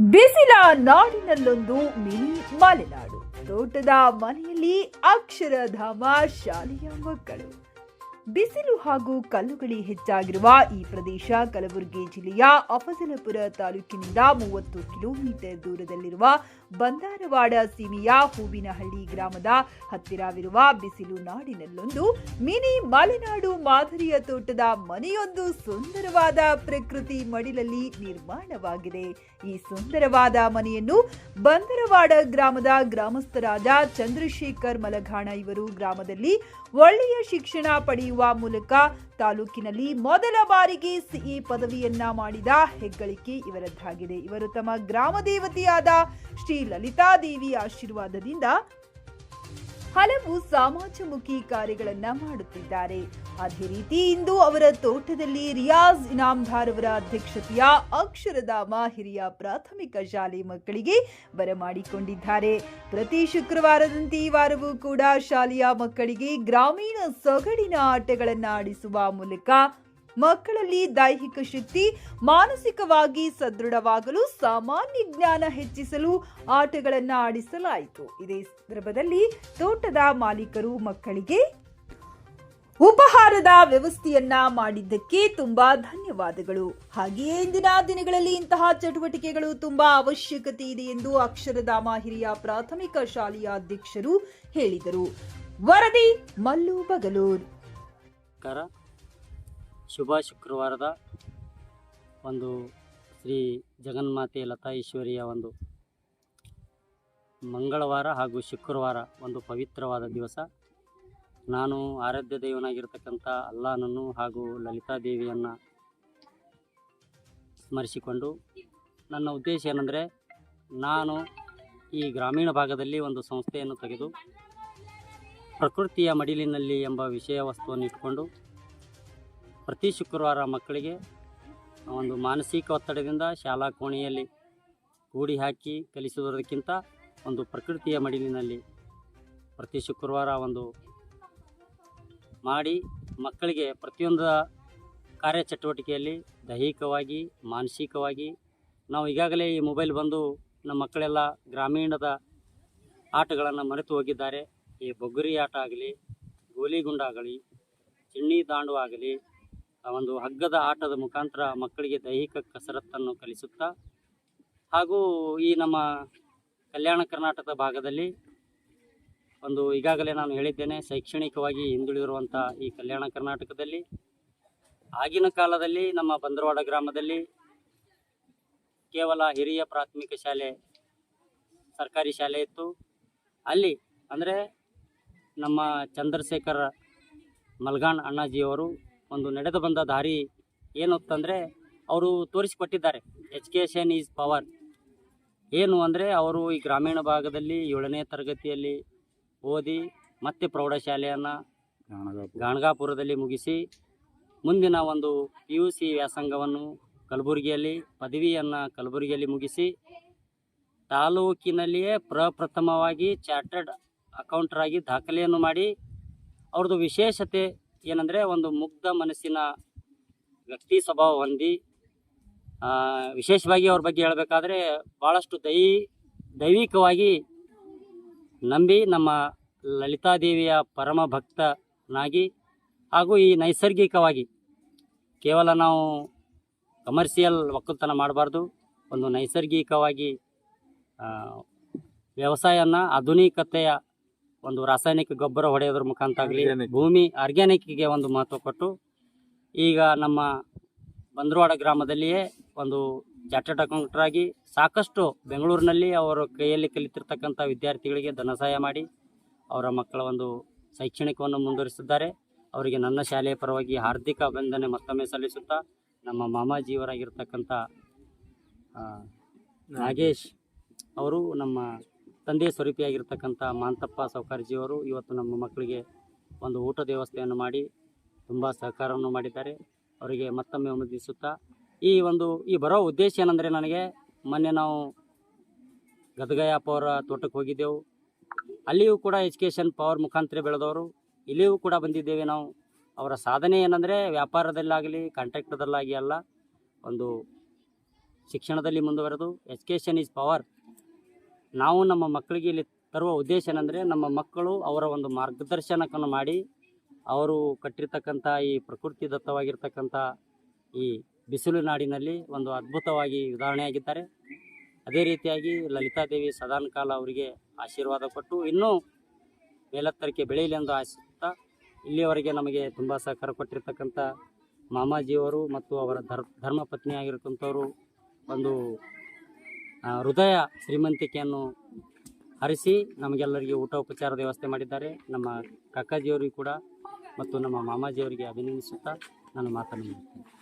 ಬಿಸಿಲ ನಾಡಿನಲ್ಲೊಂದು ಮಿನಿ ಮಲೆನಾಡು. ತೋಟದ ಮನೆಯಲ್ಲಿ ಅಕ್ಷರಧಾಮ ಶಾಲೆಯ ಮಕ್ಕಳು. ಬಿಸಿಲು ಹಾಗೂ ಕಲ್ಲುಗಳಿ ಹೆಚ್ಚಾಗಿರುವ ಈ ಪ್ರದೇಶ ಕಲಬುರಗಿ ಜಿಲ್ಲೆಯ ಅಫಜಲಪುರ ತಾಲೂಕಿನಿಂದ ಮೂವತ್ತು ಕಿಲೋಮೀಟರ್ ದೂರದಲ್ಲಿರುವ ಬಂದಾರವಾಡ ಸೀಮೆಯ ಹೂವಿನಹಳ್ಳಿ ಗ್ರಾಮದ ಹತ್ತಿರವಿರುವ ಬಿಸಿಲು ನಾಡಿನಲ್ಲೊಂದು ಮಿನಿ ಮಲೆನಾಡು ಮಾದರಿಯ ತೋಟದ ಮನೆಯೊಂದು ಸುಂದರವಾದ ಪ್ರಕೃತಿ ಮಡಿಲಲ್ಲಿ ನಿರ್ಮಾಣವಾಗಿದೆ. ಈ ಸುಂದರವಾದ ಮನೆಯನ್ನು ಬಂದರವಾಡ ಗ್ರಾಮದ ಗ್ರಾಮಸ್ಥರಾದ ಚಂದ್ರಶೇಖರ್ ಮಲಘಾಣ ಇವರು ಗ್ರಾಮದಲ್ಲಿ ಒಳ್ಳೆಯ ಶಿಕ್ಷಣ ಪಡೆಯುವ ಮೂಲಕ ತಾಲೂಕಿನಲ್ಲಿ ಮೊದಲ ಬಾರಿಗೆ ಸಿಇ ಪದವಿಯನ್ನ ಮಾಡಿದ ಹೆಗ್ಗಳಿಕೆ ಇವರದ್ದಾಗಿದೆ. ಇವರು ತಮ್ಮ ಗ್ರಾಮ ದೇವತೆಯಾದ ಶ್ರೀ ಲಲಿತಾದೇವಿ ಆಶೀರ್ವಾದದಿಂದ ಹಲವು ಸಮಾಜಮುಖಿ ಕಾರ್ಯಗಳನ್ನ ಮಾಡುತ್ತಿದ್ದಾರೆ. ಅದೇ ರೀತಿ ಇಂದು ಅವರ ತೋಟದಲ್ಲಿ ರಿಯಾಜ್ ಇನಾಮ್ದಾರ್ ಅವರ ಅಧ್ಯಕ್ಷತೆಯ ಅಕ್ಷರಧಾಮ ಹಿರಿಯ ಪ್ರಾಥಮಿಕ ಶಾಲೆ ಮಕ್ಕಳಿಗೆ ಬರಮಾಡಿಕೊಂಡಿದ್ದಾರೆ ಪ್ರತಿ ಶುಕ್ರವಾರದಂತೆ ಈ ವಾರವೂ ಕೂಡ ಶಾಲೆಯ ಮಕ್ಕಳಿಗೆ ಗ್ರಾಮೀಣ ಸೊಗಡಿನ ಆಟಗಳನ್ನು ಆಡಿಸುವ ಮೂಲಕ ಮಕ್ಕಳಲ್ಲಿ ದೈಹಿಕ ಶಕ್ತಿ, ಮಾನಸಿಕವಾಗಿ ಸದೃಢವಾಗಲು ಸಾಮಾನ್ಯ ಜ್ಞಾನ ಹೆಚ್ಚಿಸಲು ಆಟಗಳನ್ನು ಆಡಿಸಲಾಯಿತು. ಇದೇ ಸಂದರ್ಭದಲ್ಲಿ ತೋಟದ ಮಾಲೀಕರು ಮಕ್ಕಳಿಗೆ ಉಪಹಾರದ ವ್ಯವಸ್ಥೆಯನ್ನ ಮಾಡಿದ್ದಕ್ಕೆ ತುಂಬಾ ಧನ್ಯವಾದಗಳು. ಹಾಗೆಯೇ ಇಂದಿನ ದಿನಗಳಲ್ಲಿ ಇಂತಹ ಚಟುವಟಿಕೆಗಳು ತುಂಬಾ ಅವಶ್ಯಕತೆ ಇದೆ ಎಂದು ಅಕ್ಷರಧಾಮ ಹಿರಿಯ ಪ್ರಾಥಮಿಕ ಶಾಲೆಯ ಅಧ್ಯಕ್ಷರು ಹೇಳಿದರು. ವರದಿ ಮಲ್ಲು ಬಗಲೂರ್. ಶುಭ ಶುಕ್ರವಾರದ ಒಂದು ಶ್ರೀ ಜಗನ್ಮಾತೆ ಲತಾ ಈಶ್ವರಿಯ ಒಂದು ಮಂಗಳವಾರ ಹಾಗೂ ಶುಕ್ರವಾರ ಒಂದು ಪವಿತ್ರವಾದ ದಿವಸ. ನಾನು ಆರಾಧ್ಯ ದೈವನಾಗಿರ್ತಕ್ಕಂಥ ಅಲ್ಲಾನನ್ನು ಹಾಗೂ ಲಲಿತಾ ದೇವಿಯನ್ನು ಸ್ಮರಿಸಿಕೊಂಡು ನನ್ನ ಉದ್ದೇಶ ಏನಂದರೆ, ನಾನು ಈ ಗ್ರಾಮೀಣ ಭಾಗದಲ್ಲಿ ಒಂದು ಸಂಸ್ಥೆಯನ್ನು ತೆಗೆದು ಪ್ರಕೃತಿಯ ಮಡಿಲಿನಲ್ಲಿ ಎಂಬ ವಿಷಯ ವಸ್ತುವನ್ನು ಇಟ್ಕೊಂಡು ಪ್ರತಿ ಶುಕ್ರವಾರ ಮಕ್ಕಳಿಗೆ ಒಂದು ಮಾನಸಿಕ ಒತ್ತಡದಿಂದ ಶಾಲಾ ಕೋಣೆಯಲ್ಲಿ ಕೂಡಿ ಹಾಕಿ ಕಲಿಸುವುದಕ್ಕಿಂತ ಒಂದು ಪ್ರಕೃತಿಯ ಮಡಿಲಿನಲ್ಲಿ ಪ್ರತಿ ಶುಕ್ರವಾರ ಒಂದು ಮಾಡಿ ಮಕ್ಕಳಿಗೆ ಪ್ರತಿಯೊಂದು ಕಾರ್ಯಚಟುವಟಿಕೆಯಲ್ಲಿ ದೈಹಿಕವಾಗಿ, ಮಾನಸಿಕವಾಗಿ, ನಾವು ಈಗಾಗಲೇ ಈ ಮೊಬೈಲ್ ಬಂದು ನಮ್ಮ ಮಕ್ಕಳೆಲ್ಲ ಗ್ರಾಮೀಣದ ಆಟಗಳನ್ನು ಮರೆತು ಹೋಗಿದ್ದಾರೆ. ಈ ಬೊಗ್ಗುರಿ ಆಟ ಆಗಲಿ, ಗೋಲಿಗುಂಡ ಆಗಲಿ ಚಿಣ್ಣಿ ದಾಂಡು ಆಗಲಿ ಒಂದು ಹಗ್ಗದ ಆಟದ ಮುಖಾಂತರ ಮಕ್ಕಳಿಗೆ ದೈಹಿಕ ಕಸರತ್ತನ್ನು ಕಲಿಸುತ್ತಾ ಹಾಗೂ ಈ ನಮ್ಮ ಕಲ್ಯಾಣ ಕರ್ನಾಟಕದ ಭಾಗದಲ್ಲಿ ಒಂದು ಈಗಾಗಲೇ ನಾನು ಹೇಳಿದ್ದೇನೆ, ಶೈಕ್ಷಣಿಕವಾಗಿ ಹಿಂದುಳಿದಿರುವಂಥ ಈ ಕಲ್ಯಾಣ ಕರ್ನಾಟಕದಲ್ಲಿ, ಆಗಿನ ಕಾಲದಲ್ಲಿ ನಮ್ಮ ಬಂದರವಾಡ ಗ್ರಾಮದಲ್ಲಿ ಕೇವಲ ಹಿರಿಯ ಪ್ರಾಥಮಿಕ ಶಾಲೆ, ಸರ್ಕಾರಿ ಶಾಲೆ ಇತ್ತು. ಅಲ್ಲಿ ಅಂದರೆ ನಮ್ಮ ಚಂದ್ರಶೇಖರ ಮಲ್ಗಾಣ್ ಅಣ್ಣಾಜಿಯವರು ಒಂದು ನಡೆದು ಬಂದ ದಾರಿ ಏನು ಅಂತಂದರೆ ಅವರು ತೋರಿಸಿಕೊಟ್ಟಿದ್ದಾರೆ. ಎಜುಕೇಷನ್ ಈಸ್ ಪವರ್ ಏನು ಅಂದರೆ ಅವರು ಈ ಗ್ರಾಮೀಣ ಭಾಗದಲ್ಲಿ ಏಳನೇ ತರಗತಿಯಲ್ಲಿ ಓದಿ ಮತ್ತೆ ಪ್ರೌಢಶಾಲೆಯನ್ನು ಗಾಣಗಾಪುರದಲ್ಲಿ ಮುಗಿಸಿ ಮುಂದಿನ ಒಂದು ಪಿ ಯು ಸಿ ವ್ಯಾಸಂಗವನ್ನು ಕಲಬುರಗಿಯಲ್ಲಿ ಪದವಿಯನ್ನು ಕಲಬುರಗಿಯಲ್ಲಿ ಮುಗಿಸಿ ತಾಲೂಕಿನಲ್ಲಿಯೇ ಪ್ರಪ್ರಥಮವಾಗಿ ಚಾರ್ಟರ್ಡ್ ಅಕೌಂಟ್ರಾಗಿ ದಾಖಲೆಯನ್ನು ಮಾಡಿ ಅವ್ರದ್ದು ವಿಶೇಷತೆ ಏನಂದರೆ ಒಂದು ಮುಗ್ಧ ಮನಸ್ಸಿನ ವ್ಯಕ್ತಿ ಸ್ವಭಾವ ಹೊಂದಿ ವಿಶೇಷವಾಗಿ ಅವ್ರ ಬಗ್ಗೆ ಹೇಳಬೇಕಾದ್ರೆ ಭಾಳಷ್ಟು ದೈ, ದೈವಿಕವಾಗಿ ನಂಬಿ ನಮ್ಮ ಲಲಿತಾದೇವಿಯ ಪರಮ ಭಕ್ತನಾಗಿ ಹಾಗೂ ಈ ನೈಸರ್ಗಿಕವಾಗಿ ಕೇವಲ ನಾವು ಕಮರ್ಷಿಯಲ್ ಒಕ್ಕಲ್ತನ ಮಾಡಬಾರ್ದು. ಒಂದು ನೈಸರ್ಗಿಕವಾಗಿ ವ್ಯವಸಾಯನ ಆಧುನಿಕತೆಯ ಒಂದು ರಾಸಾಯನಿಕ ಗೊಬ್ಬರ ಹೊಡೆಯೋದ್ರ ಮುಖಾಂತರ ಆಗಲಿ. ಭೂಮಿ ಆರ್ಗ್ಯಾನಿಕ್ಗೆ ಒಂದು ಮಹತ್ವ ಕೊಟ್ಟು ಈಗ ನಮ್ಮ ಬಂದ್ರವಾಡ ಗ್ರಾಮದಲ್ಲಿಯೇ ಒಂದು ಚಾರ್ಟರ್ಡ್ ಅಕೌಂಟರ್ ಆಗಿ ಸಾಕಷ್ಟು ಬೆಂಗಳೂರಿನಲ್ಲಿ ಅವರ ಕೈಯಲ್ಲಿ ಕಲಿತಿರ್ತಕ್ಕಂಥ ವಿದ್ಯಾರ್ಥಿಗಳಿಗೆ ಧನ ಸಹಾಯ ಮಾಡಿ ಅವರ ಮಕ್ಕಳ ಒಂದು ಶೈಕ್ಷಣಿಕವನ್ನು ಮುಂದುವರಿಸಿದ್ದಾರೆ ಅವರಿಗೆ ನನ್ನ ಶಾಲೆಯ ಪರವಾಗಿ ಹಾರ್ದಿಕ ಅಭಿನಂದನೆ ಮತ್ತೊಮ್ಮೆ ಸಲ್ಲಿಸುತ್ತಾ ನಮ್ಮ ಮಾಮಾಜಿಯವರಾಗಿರ್ತಕ್ಕಂಥ ನಾಗೇಶ್ ಅವರು ನಮ್ಮ ತಂದೆ ಸ್ವರೂಪಿಯಾಗಿರ್ತಕ್ಕಂಥ ಮಾಂತಪ್ಪ ಸೌಕಾರ್ಜಿಯವರು ಇವತ್ತು ನಮ್ಮ ಮಕ್ಕಳಿಗೆ ಒಂದು ಊಟದ ವ್ಯವಸ್ಥೆಯನ್ನು ಮಾಡಿ ತುಂಬ ಸಹಕಾರವನ್ನು ಮಾಡಿದ್ದಾರೆ. ಅವರಿಗೆ ಮತ್ತೊಮ್ಮೆ ವಂದಿಸುತ್ತಾ ಈ ಒಂದು, ಈ ಬರೋ ಉದ್ದೇಶ ಏನಂದರೆ ನನಗೆ ಮೊನ್ನೆ ನಾವು ಗದ್ಗಯಪ್ಪ ಅವರ ತೋಟಕ್ಕೆ ಹೋಗಿದ್ದೆವು. ಅಲ್ಲಿಯೂ ಕೂಡ ಎಜುಕೇಷನ್ ಪವರ್ ಮುಖಾಂತರ ಬೆಳೆದವರು. ಇಲ್ಲಿಯೂ ಕೂಡ ಬಂದಿದ್ದೇವೆ ನಾವು. ಅವರ ಸಾಧನೆ ಏನಂದರೆ ವ್ಯಾಪಾರದಲ್ಲಾಗಲಿ ಕಾಂಟ್ರಾಕ್ಟರ್ದಲ್ಲಾಗಿ ಅಲ್ಲ, ಒಂದು ಶಿಕ್ಷಣದಲ್ಲಿ ಮುಂದುವರೆದು ಎಜುಕೇಷನ್ ಈಸ್ ಪವರ್ ನಾವು ನಮ್ಮ ಮಕ್ಕಳಿಗೆ ಇಲ್ಲಿ ತರುವ ಉದ್ದೇಶ ಏನಂದರೆ ನಮ್ಮ ಮಕ್ಕಳು ಅವರ ಒಂದು ಮಾರ್ಗದರ್ಶನಕ್ಕನ್ನು ಮಾಡಿ ಅವರು ಕಟ್ಟಿರ್ತಕ್ಕಂಥ ಈ ಪ್ರಕೃತಿ ದತ್ತವಾಗಿರ್ತಕ್ಕಂಥ ಈ ಬಿಸಿಲು ನಾಡಿನಲ್ಲಿ ಒಂದು ಅದ್ಭುತವಾಗಿ ಉದಾಹರಣೆಯಾಗಿದ್ದಾರೆ. ಅದೇ ರೀತಿಯಾಗಿ ಲಲಿತಾದೇವಿ ಸದಾನಕಾಲ ಅವರಿಗೆ ಆಶೀರ್ವಾದ ಕೊಟ್ಟು ಇನ್ನೂ ಮೇಲೆತ್ತರಕ್ಕೆ ಬೆಳೆಯಲಿ ಎಂದು ಆಶಿಸುತ್ತಾ ಇಲ್ಲಿಯವರೆಗೆ ನಮಗೆ ತುಂಬ ಸಹಕಾರ ಕೊಟ್ಟಿರ್ತಕ್ಕಂಥ ಮಾಮಾಜಿಯವರು ಮತ್ತು ಅವರ ಧರ್ ಧರ್ಮ ಪತ್ನಿಯಾಗಿರ್ತಕ್ಕಂಥವರು ಒಂದು ಹೃದಯ ಶ್ರೀಮಂತಿಕೆಯನ್ನು ಹರಿಸಿ ನಮಗೆಲ್ಲರಿಗೆ ಊಟ ಉಪಚಾರದ ವ್ಯವಸ್ಥೆ ಮಾಡಿದ್ದಾರೆ. ನಮ್ಮ ಕಕ್ಕಾಜಿಯವರಿಗೆ ಕೂಡ ಮತ್ತು ನಮ್ಮ ಮಾಮಾಜಿಯವರಿಗೆ ಅಭಿನಂದಿಸುತ್ತಾ ನಾನು ಮಾತನ್ನು ಮುಗಿಸ್ತೇನೆ.